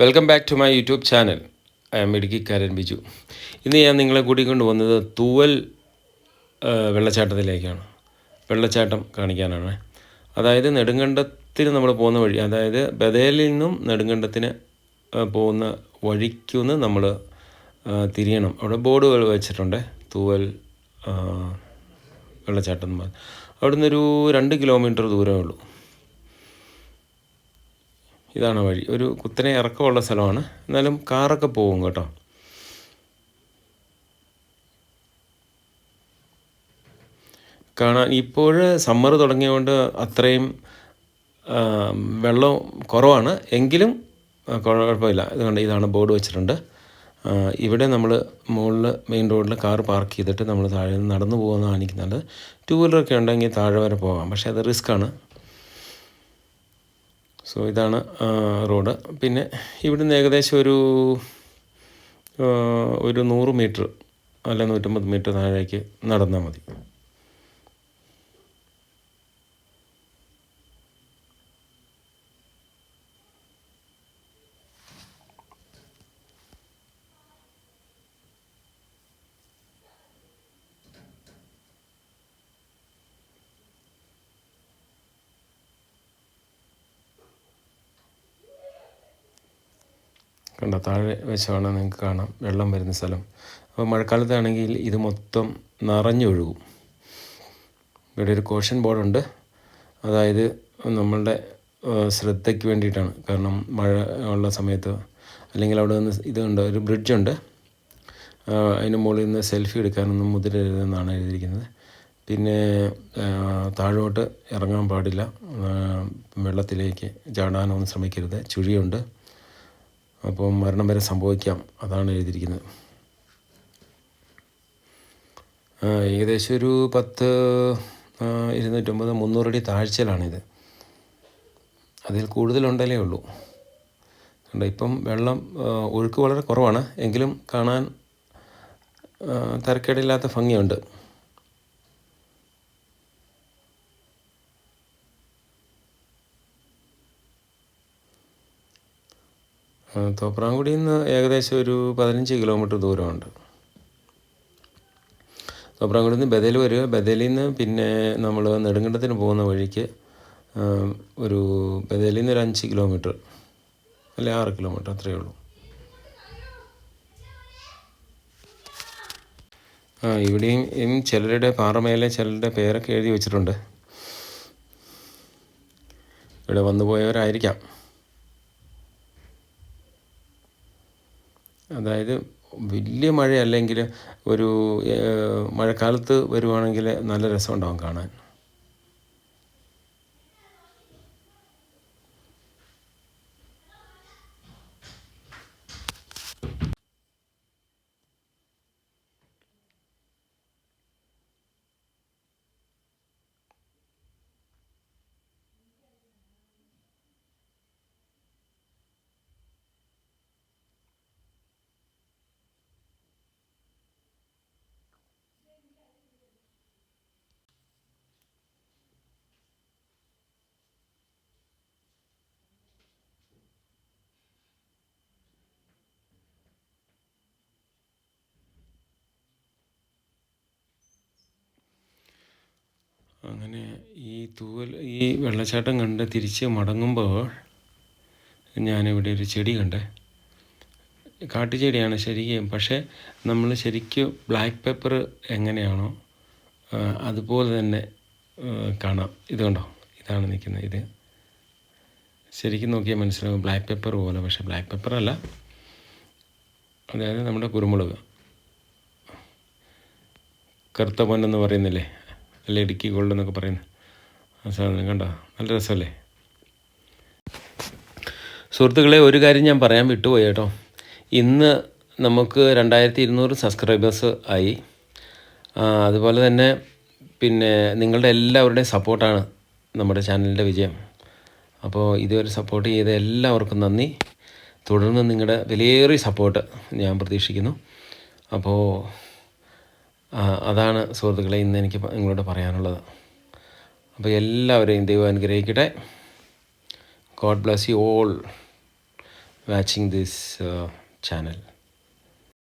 Welcome back to my YouTube channel I am ഇടുക്കിക്കാരൻ Biju ഇന്ന് ഞാൻ നിങ്ങളെ കൂടി കൊണ്ടുവന്നത് തൂവൽ വെള്ളച്ചാട്ടത്തിലേക്കാണ്. വെള്ളച്ചാട്ടം കാണിക്കാനാണ്. അതായത് നെടുങ്കണ്ടത്തിന് നമ്മൾ പോകുന്ന വഴി അതായത് ബദേലിൽ നിന്നും നെടുങ്കണ്ടത്തിന് പോകുന്ന വഴിക്കുന്ന് നമ്മൾ തിരിയണം. അവിടെ ബോർഡുകൾ വെച്ചിട്ടുണ്ട് തൂവൽ വെള്ളച്ചാട്ടം എന്ന് അവിടുന്ന് ഒരു രണ്ട് കിലോമീറ്റർ ദൂരമേ ഉള്ളൂ. ഇതാണ് വഴി. ഒരു കുത്തനെ ഇറക്കമുള്ള സ്ഥലമാണ്. എന്നാലും കാറൊക്കെ പോകും കേട്ടോ. കാണാൻ ഇപ്പോൾ സമ്മർ തുടങ്ങിയതുകൊണ്ട് അത്രയും വെള്ളം കുറവാണ്. എങ്കിലും കുഴപ്പമില്ല. ഇതുകൊണ്ട് ഇതാണ് ബോർഡ് വെച്ചിട്ടുണ്ട്. ഇവിടെ നമ്മൾ മുകളിൽ മെയിൻ റോഡിൽ കാർ പാർക്ക് ചെയ്തിട്ട് നമ്മൾ താഴെ നടന്നു പോകുന്ന കാണിക്കുന്നുണ്ട് ടൂ വീലറൊക്കെ ഉണ്ടെങ്കിൽ താഴെ വരെ പോകാം. പക്ഷേ അത് റിസ്ക്കാണ്. സോ ഇതാണ് റോഡ്. പിന്നെ ഇവിടുന്ന് ഏകദേശം ഒരു ഒരു നൂറ് മീറ്റർ അല്ല നൂറ്റമ്പത് മീറ്റർ താഴേക്ക് നടന്നാൽ മതി. കണ്ട? താഴെ വെച്ചാണ് നിങ്ങൾക്ക് കാണാം. വെള്ളം വരുന്ന സ്ഥലം. അപ്പോൾ മഴക്കാലത്താണെങ്കിൽ ഇത് മൊത്തം നിറഞ്ഞൊഴുകും. ഇവിടെ ഒരു കോഷൻ ബോർഡുണ്ട്. അതായത് നമ്മളുടെ ശ്രദ്ധയ്ക്ക് വേണ്ടിയിട്ടാണ്. കാരണം മഴ ഉള്ള സമയത്ത് അല്ലെങ്കിൽ അവിടെ നിന്ന് ഇതുണ്ട് ഒരു ബ്രിഡ്ജുണ്ട് അതിന് മുകളിൽ നിന്ന് സെൽഫി എടുക്കാനൊന്നും മുതിരരുതെന്നാണ് എഴുതിയിരിക്കുന്നത്. പിന്നെ താഴോട്ട് ഇറങ്ങാൻ പാടില്ല. വെള്ളത്തിലേക്ക് ചാടാനൊന്നും ശ്രമിക്കരുത്. ചുഴിയുണ്ട്. അപ്പോൾ മരണം വരെ സംഭവിക്കാം. അതാണ് എഴുതിയിരിക്കുന്നത്. ഏകദേശം ഒരു പത്ത് ഇരുന്നൂറ്റൊമ്പത് മുന്നൂറടി താഴ്ചയിലാണിത്. അതിൽ കൂടുതലുണ്ടല്ലേ ഉള്ളൂ. കണ്ട ഇപ്പം വെള്ളം ഒഴുക്ക് വളരെ കുറവാണ്. എങ്കിലും കാണാൻ തരക്കേടില്ലാത്ത ഭംഗിയുണ്ട്. തോപ്രാംകുടിയിൽ നിന്ന് ഏകദേശം ഒരു പതിനഞ്ച് കിലോമീറ്റർ ദൂരമുണ്ട്. തോപ്രാംകുടിയിൽ നിന്ന് ബദൽ വരിക. ബദലിൽ നിന്ന് പിന്നെ നമ്മൾ നെടുങ്കണ്ടത്തിന് പോകുന്ന വഴിക്ക് ഒരു ബദലിൽ നിന്ന് ഒരു അഞ്ച് കിലോമീറ്റർ അല്ലെ ആറ് കിലോമീറ്റർ അത്രയേ ഉള്ളൂ. ആ ഇവിടെയും ചിലരുടെ പാറമേലെ ചിലരുടെ പേരൊക്കെ എഴുതി വെച്ചിട്ടുണ്ട്. ഇവിടെ വന്നു പോയവരായിരിക്കാം. അതായത് വലിയ മഴയല്ലെങ്കിൽ ഒരു മഴക്കാലത്ത് വരുവാണെങ്കിൽ നല്ല രസമുണ്ടാവും കാണാൻ. അങ്ങനെ ഈ തൂവൽ ഈ വെള്ളച്ചാട്ടം കണ്ട് തിരിച്ച് മടങ്ങുമ്പോൾ ഞാനിവിടെ ഒരു ചെടി കണ്ടേ. കാട്ടുചെടിയാണ് ശരിക്കും. പക്ഷേ നമ്മൾ ശരിക്കും ബ്ലാക്ക് പേപ്പർ എങ്ങനെയാണോ അതുപോലെ തന്നെ കാണാം. ഇത് കണ്ടോ? ഇതാണ് നിൽക്കുന്നത് ഇത്. ശരിക്കും നോക്കിയാൽ മനസ്സിലാവും ബ്ലാക്ക് പേപ്പർ പോലെ പക്ഷേ ബ്ലാക്ക് പേപ്പർ അല്ല. അതായത് നമ്മുടെ കുരുമുളക്. കറുത്ത പൊന്നെന്ന് പറയുന്നില്ലേ? അല്ലെ ഇടുക്കി ഗോൾഡ് എന്നൊക്കെ പറയുന്നത് ആ സാധനം കണ്ടോ? നല്ല രസമല്ലേ? സുഹൃത്തുക്കളെ ഒരു കാര്യം ഞാൻ പറയാൻ വിട്ടുപോയി കേട്ടോ. ഇന്ന് നമുക്ക് രണ്ടായിരത്തി ഇരുന്നൂറ് സബ്സ്ക്രൈബേഴ്സ് ആയി അതുപോലെ തന്നെ പിന്നെ നിങ്ങളുടെ എല്ലാവരുടെയും സപ്പോർട്ടാണ് നമ്മുടെ ചാനലിന്റെ വിജയം. അപ്പോൾ ഇതുവരെ സപ്പോർട്ട് ചെയ്ത എല്ലാവർക്കും നന്ദി. തുടർന്ന് നിങ്ങളുടെ വിലയേറിയ സപ്പോർട്ട് ഞാൻ പ്രതീക്ഷിക്കുന്നു. അപ്പോൾ അതാണ് സുഹൃത്തുക്കളെ ഇന്ന് എനിക്ക് നിങ്ങളോട് പറയാനുള്ളത്. അപ്പോൾ എല്ലാവരെയും ദൈവം അനുഗ്രഹിക്കട്ടെ. God bless you all watching this channel